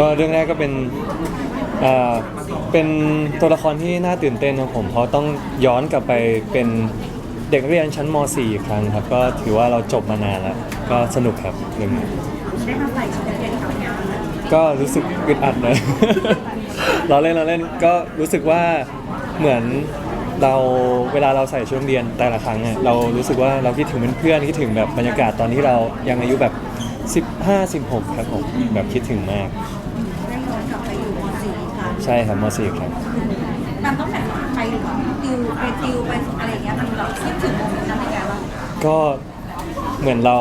ก็เรื่องแรกก็เป็นเอ่อเป็นตัวละครที่น่าตื่นเต้นครับผมเพราะต้องย้อนกลับไปเป็นเด็กนักเรียนชั้นม .4 อีกครั้งครับ ก็ถือว่าเราจบมานานแล้ว ก็สนุกครับเรื่องนี้ได้มาใส่ชุดนักเรียนกับงานก็รู้สึกอึดอัดนะ เราเล่นเราเล่นก็รู้สึกว่าเหมือนเราเวลาเราใส่ชุดนักเรียนแต่ละครั้งเนี่ยเรารู้สึกว่าเราคิดถึงเพื่อนๆคิดถึงแบบบรรยากาศตอนที่เรายังอายุแบบ 15 16 ครับผมแบบคิดถึงมาก ช่ครับม .4 ครับ มันต้องแบบไปติวไปติวไปอะไรอย่างเงี้ยมันแบบคิดถึงโมเมนต์นั้นยังไงบ้างก็เหมือนเรา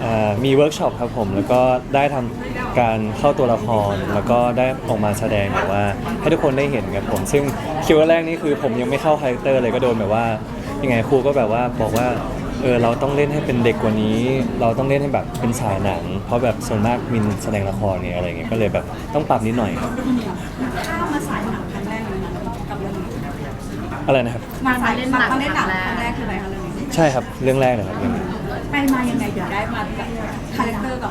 เอ่อมีเวิร์กช็อปครับผม แล้วก็ได้ทำการเข้าตัวละคร แล้วก็ได้ออกมาแสดงแบบว่า ให้ทุกคนได้เห็นครับผม ซึ่งคิวแรกนี่คือผมยังไม่เข้าคาแรคเตอร์เลยก็โดนแบบว่ายังไงครูก็แบบว่าบอกว่าเออเราต้องเล่นให้เป็นเด็กกว่านี้ เราต้องเล่นให้แบบเป็นสายหนัง เพราะแบบส่วนมากมินแสดงละครเนี่ยอะไรเงี้ยก็เลยแบบต้องปรับนิดหน่อยครับ ถ้ามาสายหนังครั้งแรกเลยนะกับเรื่องนี้อะไรนะครับ มาสายเล่นหนังมาเล่นหนังครั้งแรกคืออะไรคะเรื่องนี้ใช่ครับเรื่องแรกเลยครับเรื่องนี้ไปมายังไงถึงได้มาแบบคาแรคเตอร์กับ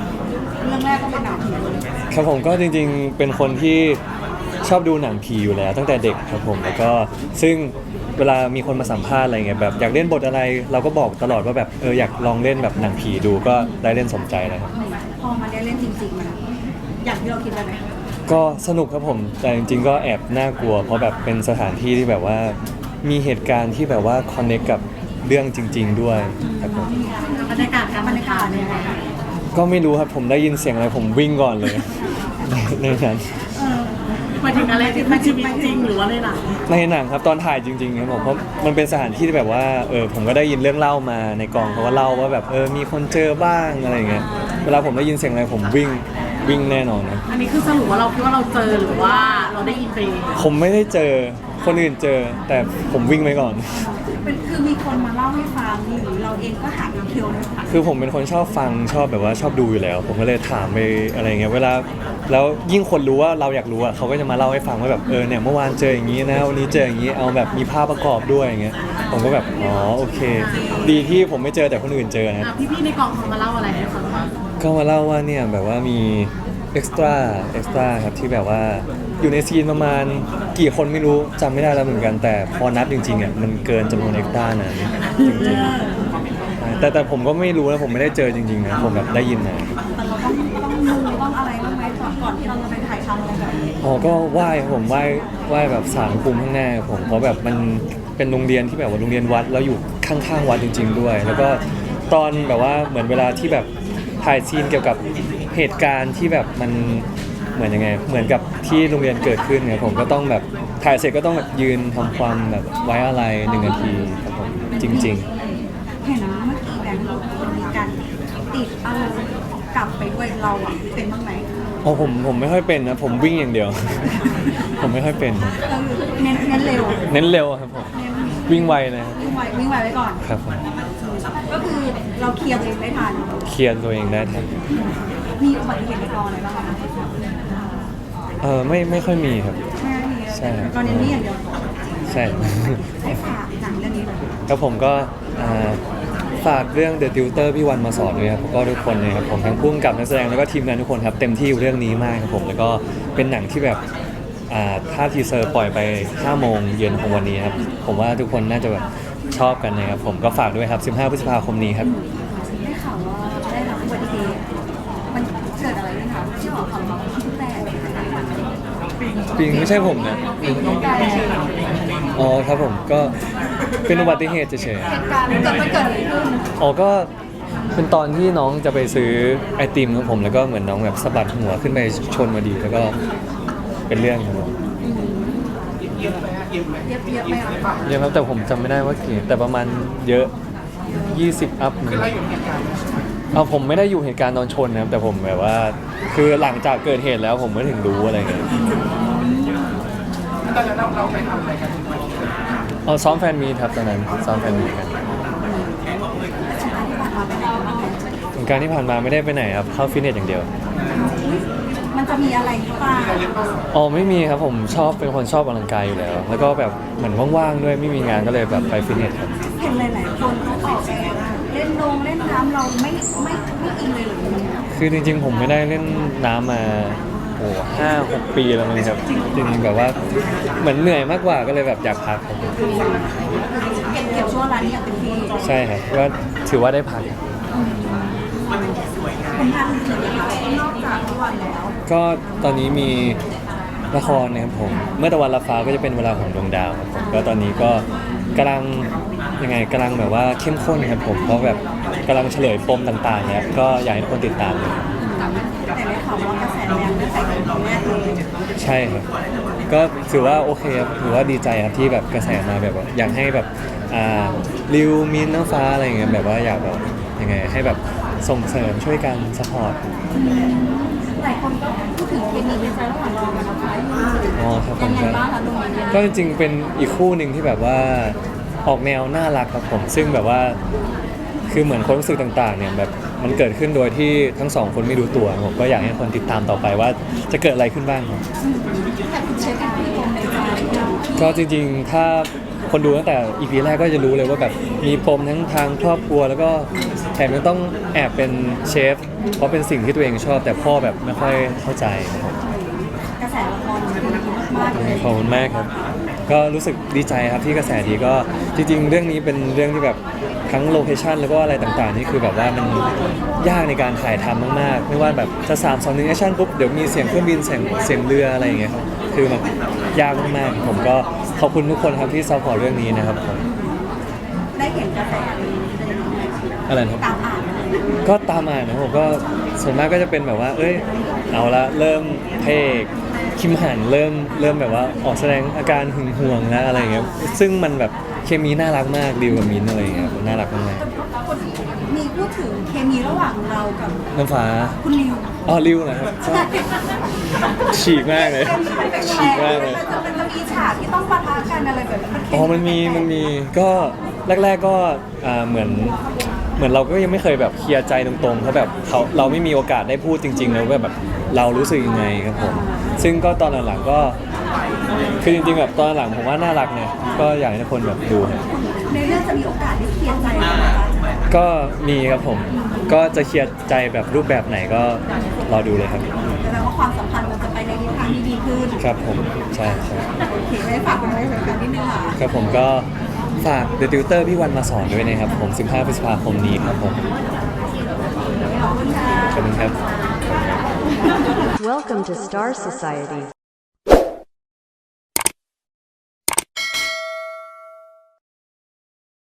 เรื่องแรกก็เป็นหนังผีเลยครับผมก็จริงๆเป็นคนที่ชอบดูหนังผีอยู่แล้ว ตั้งแต่เด็กครับผมแล้วก็ซึ่งเวลามีคนมาสัมภาษณ์อะไรเงี้ยแบบอยากเล่นบทอะไรเราก็บอกตลอดว่าแบบเอออยากลองเล่นแบบหนังผีดูก็ได้เล่นสมใจเลยครับพอมาได้เล่นจริงๆมันอย่างที่เราคิดเลยไหม ก็สนุกครับผม แต่จริงๆ ก็แอบน่ากลัว เพราะแบบเป็นสถานที่ที่แบบว่า มีเหตุการณ์ที่แบบว่าคอนเนคกับเรื่องจริง ๆ ด้วยครับผมบรรยากาศการบรรยากาศเนี่ยงไงคะก็ไม่รู้ครับผมได้ยินเสียงอะไรผมวิ่งก่อนเลย ในในนั้นเออหมายถึงอะไรที่มันชีวิตจริงหรือว่าในหนังในหนังครับตอนถ่ายจริงๆครับผมเพราะมันเป็นสถานที่ที่แบบว่าเออผมก็ได้ยินเรื่องเล่ามาในกองเขาว่าเล่าว่าแบบเออมีคนเจอบ้างอะไรอย่างเงี้ยเวลาผมได้ยินเสียงอะไรผมวิ่ง วิ่งแน่นอนนะอันนี้คือสรุปว่าเราคิดว่าเราเจอหรือว่าเราได้ยินไปเองผมไม่ได้เจอคนอื่นเจอ แต่ผมวิ่งไปก่อน เป็นคือมีคนมาเล่าให้ฟังหรือเราเองก็หาดีเทลในฝันคือผมเป็นคนชอบฟังชอบแบบว่าชอบดูอยู่แล้ว ผมก็เลยถามไปอะไรเงี้ยเวลาแล้วยิ่งคนรู้ว่าเราอยากรู้อะเขาก็จะมาเล่าให้ฟังว่าแบบเออเนี่ยเมื่อวานเจออย่างนี้นะวันนี้เจออย่างนี้เอาแบบมีภาพประกอบด้วยอย่างเงี้ยผมก็แบบอ๋อโอเค ดีที่ผมไม่เจอแต่คนอื่นเจอนะ อะพี่ๆในกองเขามาเล่าอะไรให้ฟังบ้าง ก็มาเล่าว่าเนี่ยแบบว่ามีเอ็กซ์ตร้าเอ็กซ์ตร้าครับที่แบบว่าอยู่ในซีนประมาณกี่คนไม่รู้จำไม่ได้แล้วเหมือนกันแต่พอนับจริงๆอะมันเกินจำนวนเอ็กซ์ตร้านั้นจริงๆแต่แต่ผมก็ไม่รู้นะผมไม่ได้เจอจริงๆนะผมแบบได้ยินมาแต่เราต้องต้องมูต้องอะไรบ้างไหมก่อนก่อนที่เราจะไปถ่ายทำอะไรแบบนี้อ๋อก็ไหว้ครับผมไหว้ไหว้แบบสารภูมิข้างหน้าครับผมเพราะแบบมันเป็นโรงเรียนที่แบบว่าโรงเรียนวัดแล้วอยู่ข้างๆวัดจริง ๆ ด้วย แล้วก็ตอนแบบว่าเหมือนเวลาที่แบบ ถ่ายซีนเกี่ยวกับเหตุการณ์ที่แบบมันเหมือนยังไง เหมือนกับที่โรงเรียนเกิดขึ้นเนี่ยผมก็ต้องแบบถ่ายเสร็จก็ต้องแบบยืนทำความแบบไว้อะไรหนึ่งนาทีครับผมจริง เห็นเมื่อกี้แบงค์บอกว่ามีการติดอารมณ์กลับไปด้วยเราอะเป็นบ้างไหมๆอ๋อผมผมไม่ค่อยเป็นนะผมวิ่งอย่างเดียว ผมไม่ค่อยเป็นเออเน้นเน้นเร็วเน้นเร็วครับผม เน้น วิ่งไวนะครับวิ่งไววิ่งไวไว้ก่อน ครับผมก็คือเราเคลียร์ตัวเองได้ทัน เคลียร์ตัวเองได้ทันมีอุบัติเหตุในกองอะไรบ้างคะเออไม่ไม่ค่อยมีครับไม่มีใช่ครับตอนนี้นี่อย่างเดียวใช่ให้ฝากหนังเรื่องนี้เลยครับผมก็อ่าฝากเรื่อง The Tutor พี่วันมาสอนด้วยครับแล้วก็ทุกคนเลยครับผมทั้งผู้กำกับนักแสดงแล้วก็ทีมงานทุกคนครับเต็มที่กับเรื่องนี้มากครับผมแล้วก็เป็นหนังที่แบบ อ่าถ้าทีเซอร์ปล่อยไป5โมงเย็นของวันนี้ครับ ผมว่าทุกคนน่าจะแบบชอบกันนะครับ ผมก็ฝากด้วยครับ 15 พฤษภาคมนี้ครับ ได้ข่าวว่าได้รับอุบัติเหตุมันเกิดอะไรขึ้นคะที่บอกเขาว่าแตกปิงไม่ใช่ผมนะแตกอ๋อครับผมก็เป็นอุบัติเหตุเฉยเหตุการณ์มันเกิดมันเกิดอะไรขึ้นๆอ๋อก็เป็นตอนที่น้องจะไปซื้อไอติมครับผมแล้วก็เหมือนน้องแบบสะบัดหัวขึ้นไปชนมาดี แล้วก็ เป็นเรื่องครับผมเย็บเย็บไหมอะเยอะครับแต่ผมจำไม่ได้ว่ากี่แต่ประมาณเยอะ 20 อัพนะเอาผมไม่ได้อยู่เหตุการณ์ตอนชนนะครับแต่ผมแบบว่า คือหลังจากเกิดเหตุแล้วผมไม่ถึงรู้อะไรเงี้ยตอนนั้นเราไปทำอะไรกันเอาซ้อมแฟนมีตครับตอนนั้นซ้อมแฟนมีตกันสงกรารที่ผ่านมาเป็นยังไงบ้างสงกรารที่ผ่านมาไม่ได้ไปไหนครับเข้าฟิตเนสอย่างเดียว มันจะมีอะไรหรือเปล่าอ๋อไม่มีครับผมชอบเป็นคนชอบออกกำลังกายอยู่แล้ว แล้วก็แบบเหมือนว่างๆด้วยไม่มีงานก็เลยแบบไปฟิตเนสครับเห็นหลายๆคนเขาออกไปเล่นลงเล่นน้ำเราไม่ไม่ไม่อินเลยเหรือคือจริงๆ ผมไม่ได้เล่นน้ำมาโหห้าหกปีแล้วมั้งครับจริงๆแบบว่าเหมือนเหนื่อยมากกว่าก็เลยแบบอยากพักครับเก็บเกี่ยวช่วงร้านนี้อย่างเต็มที่ใช่ครับก็ถือว่าได้พักผลงานอื่นๆนะคะนอกจากทุกวันแล้ว ก็ตอนนี้มีละครนะครับผม เมื่อตะวันละฟ้าก็จะเป็นเวลาของดวงดาวครับผมก็ตอนนี้ก็กำลังยังไงกำลังแบบว่าเข้มข้นครับผมเพราะแบบกำลังเฉลยปมต่างๆเนี่ยก็อยากให้ทุกคนติดตามเลยแต่ได้ข่าวว่ากระแสแรงตั้งแต่ปีแรกเลยใช่ครับ ก็ถือว่าโอเคครับถือว่าดีใจครับที่แบบกระแสมาแบบว่าอยากให้แบบอ่าริวมินน้ำฟ้าอะไรอย่างเงี้ยแบบว่าอยากแบบยังไงให้แบบส่งเสริมช่วยกันสปอร์ต หลายคนก็พูดถึงเคมีในใจระหว่างเรากับน้องฟ้าอยู่อ๋อครับผยัมงไงก็บ้างคะตรงนี้ก็จริงๆ เป็นอีกคู่หนึ่งที่แบบว่าออกแนวน่ารักครับผม ซึ่งแบบว่าคือเหมือนความรู้สึกต่างๆ เนี่ยแบบมันเกิดขึ้นโดยที่ทั้งสองคนไม่รู้ตัวผมก็อยากให้คนติดตามต่อไปว่าจะเกิดอะไรขึ้นบ้างครับแต่คุณเช็คกันที่ตรงในใจก็จริงๆ ถ้า คนดูตั้งแต่ EP แรกก็จะรู้เลยว่าแบบมีปมทั้งทางครอบครัว แล้วก็แถมยังต้องแอบเป็นเชฟ เพราะเป็นสิ่งที่ตัวเองชอบ แต่พ่อแบบไม่ค่อยเข้าใจครับผมกระแสละครดีมากเลยขอบคุณมากครับ ก็รู้สึกดีใจครับที่กระแสดีก็จริง ๆ เรื่องนี้เป็นเรื่องที่แบบทั้งโลเคชันแล้วก็อะไรต่างๆนี่คือแบบว่ามันยากในการถ่ายทำมากๆ ไม่ว่าแบบจะ3 2 1แอคชั่นปุ๊บเดี๋ยวมีเสียงเครื่องบินเสียงเสียงเรืออะไรอย่างเงี้ยครับคือแบบยากมากๆผมก็ ขอบคุณทุกคนครับที่ซัพพอร์ตเรื่องนี้นะครับผมได้เห็นกระแสเลยอะไรนะครับ ตามอ่านเลยก็ตามอ่านนะผมก็ส่วนมากก็จะเป็นแบบว่า เอ้ย เอาละเริ่มเพกคิมหันเริ่มเริ่มแบบว่าออกแสดงอาการหึงหวงแล้วอะไรอย่างเงี้ยซึ่งมันแบบเคมีน่ารักมากดิวกับมินท์อะไรอย่างเงี้ยมันน่ารักมากมีพูดถึงเคมีระหว่างเรากับๆน้ำฟ้าคุณลิวอ๋อริวนะครับชอบฉีกมากเลย ฉีกมากเลย มันจะมันจะ มีฉากที่ต้องปะทะกันอะไรแบบนี้อ๋อมันมีมันมีก็แรก ๆก็อ่าเหมือนเหมือนเราก็ยังไม่เคยแบบเคลียร์ใจตรงๆเพราะแบบเขาเราไม่มีโอกาสได้พูดจริงๆแล้วว่าแบบเรารู้สึกยังไงครับผมซึ่งก็ตอนหลังๆก็คือจริงๆแบบตอนหลังผมว่าน่ารักเนี่ยก็อยากให้ทุกคนแบบดูครับในเรื่องจะมีโอกาสได้เคลียร์ใจกันไหมคะก็มีครับผมก็จะเคลียร์ใจแบบรูปแบบไหนก็รอดูเลยครับ แสดงว่าความสัมพันธ์มันจะไปในทิศทางที่ดีขึ้นครับผมใช่ใช่โอเคไว้ฝากกันไว้เหมือนกันนิดนึงค่ะครับผมก็ฝาก The Tutor พี่วันมาสอนด้วยนะครับ ผม 15 พฤษภาคมนี้ครับผมขอบคุณค่ะขอบคุณครับ Welcome to Star Society.